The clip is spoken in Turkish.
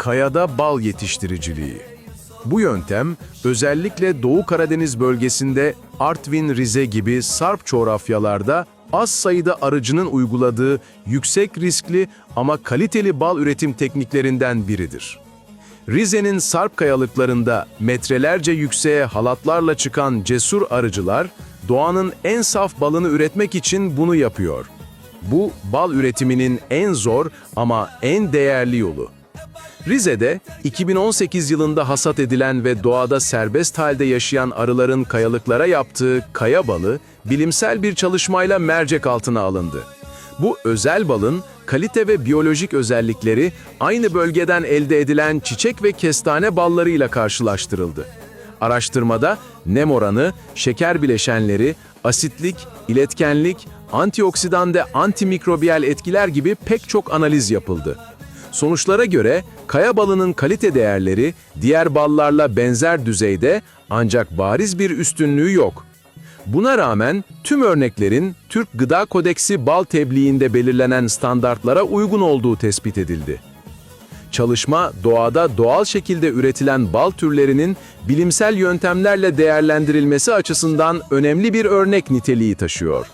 kayada bal yetiştiriciliği. Bu yöntem özellikle Doğu Karadeniz bölgesinde Artvin, Rize gibi sarp coğrafyalarda az sayıda arıcının uyguladığı yüksek riskli ama kaliteli bal üretim tekniklerinden biridir. Rize'nin sarp kayalıklarında metrelerce yükseğe halatlarla çıkan cesur arıcılar, doğanın en saf balını üretmek için bunu yapıyor. Bu, bal üretiminin en zor ama en değerli yolu. Rize'de 2018 yılında hasat edilen ve doğada serbest halde yaşayan arıların kayalıklara yaptığı kaya balı, bilimsel bir çalışmayla mercek altına alındı. Bu özel balın kalite ve biyolojik özellikleri aynı bölgeden elde edilen çiçek ve kestane ballarıyla karşılaştırıldı. Araştırmada nem oranı, şeker bileşenleri, asitlik, iletkenlik, antioksidan ve antimikrobiyal etkiler gibi pek çok analiz yapıldı. Sonuçlara göre kaya balının kalite değerleri diğer ballarla benzer düzeyde ancak bariz bir üstünlüğü yok. Buna rağmen tüm örneklerin Türk Gıda Kodeksi bal tebliğinde belirlenen standartlara uygun olduğu tespit edildi. Çalışma, doğada doğal şekilde üretilen bal türlerinin bilimsel yöntemlerle değerlendirilmesi açısından önemli bir örnek niteliği taşıyor.